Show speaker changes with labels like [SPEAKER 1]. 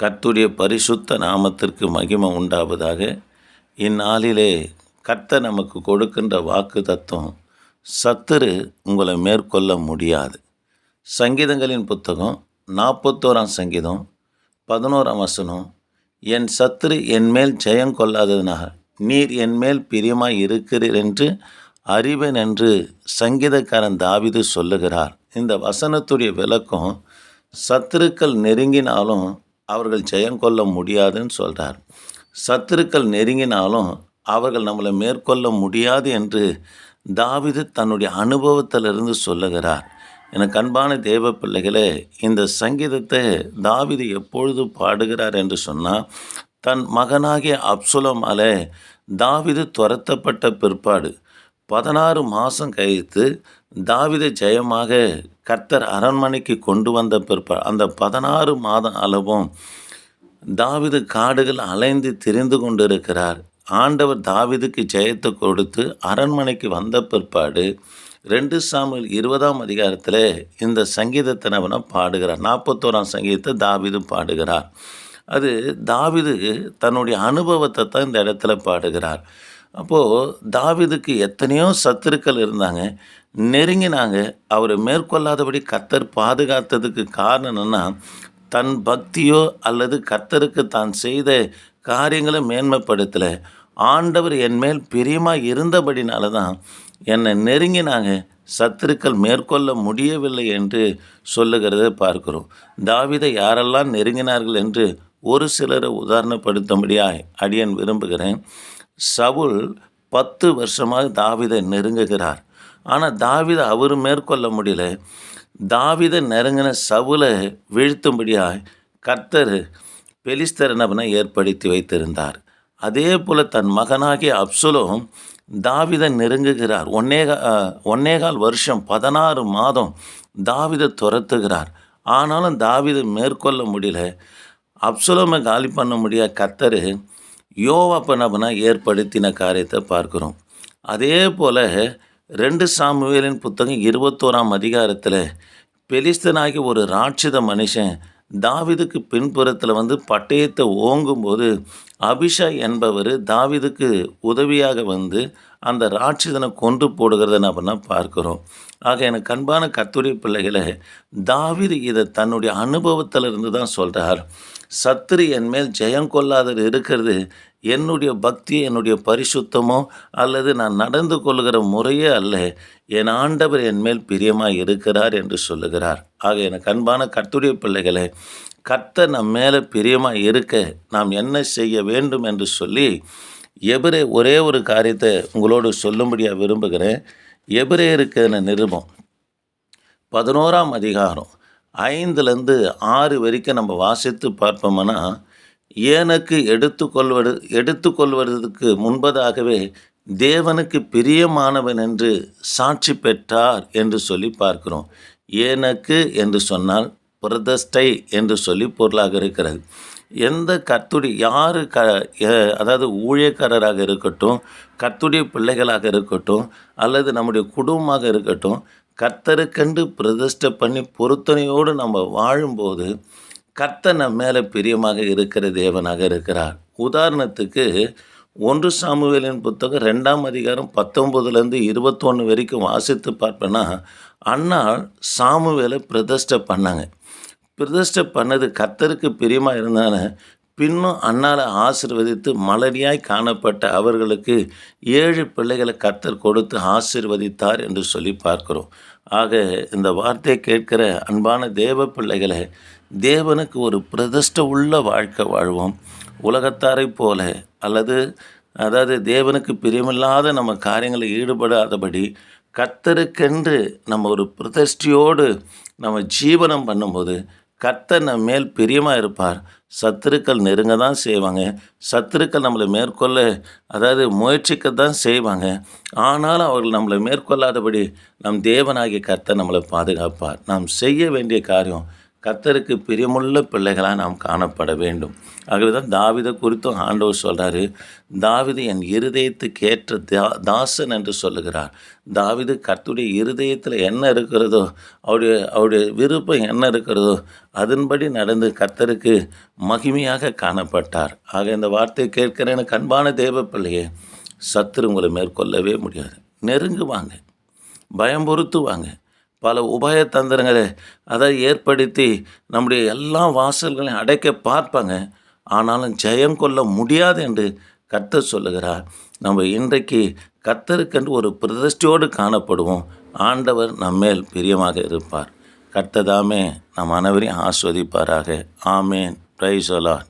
[SPEAKER 1] கர்த்துடைய பரிசுத்த நாமத்திற்கு மகிமை உண்டாவதாக. இந்நாளிலே கர்த்த நமக்கு கொடுக்கின்ற வாக்கு தத்துவம் சத்துரு உங்களை மேற்கொள்ள முடியாது. சங்கீதங்களின் புத்தகம் நாற்பத்தோராம் சங்கீதம் பதினோராம் வசனம் என் சத்துரு என்மேல் ஜெயம் கொள்ளாததினால் நீர் என்மேல் பிரியமாக இருக்கிறீர் என்று அறிவேன் என்று சங்கீதக்காரன் தாவிது சொல்லுகிறார். இந்த வசனத்துடைய விளக்கம் சத்துருக்கள் நெருங்கினாலும் அவர்கள் ஜெயம் கொள்ள முடியாதுன்னு சொல்கிறார் சத்துருக்கள் நெருங்கினாலும் அவர்கள் நம்மளை மேற்கொள்ள முடியாது என்று தாவிது தன்னுடைய அனுபவத்திலிருந்து சொல்லுகிறார். எனக்கு அன்பான தேவ பிள்ளைகளே இந்த சங்கீதத்தை தாவிது எப்பொழுது பாடுகிறார் என்று சொன்னால் தன் மகனாகிய அப்சுலமாலே தாவிது துரத்தப்பட்ட பிற்பாடு பதினாறு மாதம் கழித்து தாவித ஜெயமாக கர்த்தர் அரண்மனைக்கு கொண்டு வந்த பிற்பாடு அந்த பதினாறு மாதம் அளவும் தாவிது காடுகள் அலைந்து திரிந்து கொண்டிருக்கிறார். ஆண்டவர் தாவிதுக்கு ஜெயத்தை கொடுத்து அரண்மனைக்கு வந்த பிற்பாடு ரெண்டு சாமியில் இருபதாம் அதிகாரத்தில் இந்த சங்கீதத்தை நம்ம பாடுகிறார். நாற்பத்தோராம் சங்கீதத்தை தாவிது பாடுகிறார். அது தாவிது தன்னுடைய அனுபவத்தை தான் இந்த இடத்துல பாடுகிறார். அப்போது தாவிதுக்கு எத்தனையோ சத்துருக்கள் இருந்தாங்க நெருங்கினாங்க. அவரை மேற்கொள்ளாதபடி கத்தர் பாதுகாத்ததுக்கு காரணம் என்னென்னா தன் பக்தியோ அல்லது கத்தருக்கு தான் செய்த காரியங்களை மேன்மைப்படுத்தலை. ஆண்டவர் என் மேல் பிரியமாக இருந்தபடினால தான் என்னை நெருங்கினாங்க. சத்துருக்கள் மேற்கொள்ள முடியவில்லை என்று சொல்லுகிறத பார்க்கிறோம். தாவிதை யாரெல்லாம் நெருங்கினார்கள் என்று ஒரு சிலரை உதாரணப்படுத்தும்படியாய் அடியன் விரும்புகிறேன். சவுல் பத்து வருஷமாக தாவிதை நெருங்குகிறார். ஆனால் தாவிதை அவர் மேற்கொள்ள முடியல. தாவிதை நெருங்கின சவுலை வீழ்த்தும்படியாக கர்த்தர் பெலிஸ்தர் நபனை ஏற்படுத்தி வைத்திருந்தார். அதே போல் தன் மகனாகிய அப்சுலும் தாவிதை நெருங்குகிறார். ஒன்னேகா ஒன்னேகால் வருஷம் பதினாறு மாதம் தாவிதை துரத்துகிறார். ஆனாலும் தாவிதை மேற்கொள்ள முடியல. அப்சுலமை காலி பண்ண முடியாத கத்தரு யோவாப்பனபனா ஏற்படுத்தின காரியத்தை பார்க்குறோம். அதே போல் ரெண்டு சாமுவேலின் புத்தகம் இருபத்தோராம் அதிகாரத்தில் பெலிஸ்தனாகி ஒரு ராட்சித மனுஷன் தாவிதுக்கு பின்புறத்தில் வந்து பட்டயத்தை ஓங்கும்போது அபிஷா என்பவர் தாவிதுக்கு உதவியாக வந்து அந்த ராட்சிதனை கொன்று போடுகிறத அப்படின்னா பார்க்குறோம். ஆக எனக்கு அன்பான கத்துரை பிள்ளைகளை தாவிது இதை தன்னுடைய அனுபவத்தில் இருந்து தான் சொல்கிறார் சத்துரு என் மேல் ஜெயம் கொள்ளாதது இருக்கிறது. என்னுடைய பக்தி என்னுடைய பரிசுத்தமோ அல்லது நான் நடந்து கொள்கிற முறையே அல்ல. என் ஆண்டவர் என் மேல் பிரியமாக இருக்கிறார் என்று சொல்லுகிறார். ஆக எனக்கு அன்பான கத்துடைய பிள்ளைகளை கர்த்தர் நம் மேலே பிரியமாக இருக்க நாம் என்ன செய்ய வேண்டும் என்று சொல்லி எபிரே ஒரே ஒரு காரியத்தை உங்களோடு சொல்லும்படியாக விரும்புகிறேன். எபிரேயருக்கு நிருபம்? பதினோராம் அதிகாரம். ஐந்துலேருந்து ஆறு வரைக்கும் நம்ம வாசித்து பார்ப்போம்னா எனக்கு எடுத்துக்கொள்வது எடுத்துக்கொள்வதற்கு முன்பதாகவே தேவனுக்கு பிரியமானவன் என்று சாட்சி பெற்றார் என்று சொல்லி பார்க்கிறோம். எனக்கு என்று சொன்னால் பிரதஷ்டை என்று சொல்லி பொருளாக இருக்கிறது. எந்த கத்துடி யார் க அதாவது ஊழியக்காரராக இருக்கட்டும் கத்துடைய பிள்ளைகளாக இருக்கட்டும் அல்லது நம்முடைய குடும்பமாக இருக்கட்டும் கர்த்தருக்கண்டு பிரதிஷ்டை பண்ணி பொருத்தனையோடு நம்ம வாழும்போது கர்த்தர் நம்ம மேலே பிரியமாக இருக்கிற தேவனாக இருக்கிறார். உதாரணத்துக்கு ஒன்று சாமுவேலின் புத்தகம் ரெண்டாம் அதிகாரம் பத்தொம்பதுலேருந்து இருபத்தொன்று வரைக்கும் வாசித்து பார்ப்பேன்னா அண்ணா சாமுவேலை பிரதிஷ்டை பண்ணாங்க. பிரதிஷ்டை பண்ணது கர்த்தருக்கு பிரியமாக இருந்தான பின்னும் அண்ணால ஆசிர்வதித்து மலரியாய் காணப்பட்ட அவர்களுக்கு ஏழு பிள்ளைகளை கத்தர் கொடுத்து ஆசிர்வதித்தார் என்று சொல்லி பார்க்கிறோம். ஆக இந்த வார்த்தையை கேட்கிற அன்பான தேவ பிள்ளைகளை தேவனுக்கு ஒரு பிரதிஷ்ட உள்ள வாழ்க்கை வாழ்வோம். உலகத்தாரை போல அல்லது அதாவது தேவனுக்கு பிரியமில்லாத நம்ம காரியங்களில் ஈடுபடாதபடி கத்தருக்கென்று நம்ம ஒரு பிரதிஷ்டையோடு நம்ம ஜீவனம் பண்ணும்போது கர்த்தர் நம்ம மேல் பிரியமாக இருப்பார். சத்துருக்கள் நெருங்க தான் செய்வாங்க. சத்துருக்கள் நம்மளை மேற்கொள்ள அதாவது முயற்சிக்க தான் செய்வாங்க. ஆனாலும் அவர்கள் நம்மளை மேற்கொள்ளாதபடி நம் தேவனாகிய கர்த்தர் நம்மளை பாதுகாப்பார். நாம் செய்ய வேண்டிய காரியம் கத்தருக்கு பிரியமுள்ள பிள்ளைகளாக நாம் காணப்பட வேண்டும். ஆகவே தான் தாவிதை குறித்தும் ஆண்டவர் சொல்கிறாரு தாவிது என் இருதயத்துக்கு ஏற்ற தா தாசன் என்று சொல்லுகிறார். தாவிது கர்த்தருடைய இருதயத்தில் என்ன இருக்கிறதோ அவருடைய அவருடைய விருப்பம் என்ன இருக்கிறதோ அதன்படி நடந்து கர்த்தருக்கு மகிமையாக காணப்பட்டார். ஆக இந்த வார்த்தையை கேட்கிற எனக்கு அன்பான தேவ பிள்ளையே சத்துரு உங்களை மேற்கொள்ளவே முடியாது. நெருங்குவாங்க. பயம்பொறுத்துவாங்க. பல உபாய தந்திரங்களை அதை ஏற்படுத்தி நம்முடைய எல்லா வாசல்களையும் அடைக்க பார்ப்பாங்க. ஆனாலும் ஜெயம் கொள்ள முடியாது என்று கர்த்தர் சொல்லுகிறார். நம்ம இன்றைக்கு கர்த்தருக்கென்று ஒரு பிரதிஷ்டையோடு காணப்படுவோம். ஆண்டவர் நம்மேல் பிரியமாக இருப்பார். கர்த்ததாமே நம் அனைவரையும் ஆஸ்வதிப்பாராக. ஆமேன். பிரைசோலான்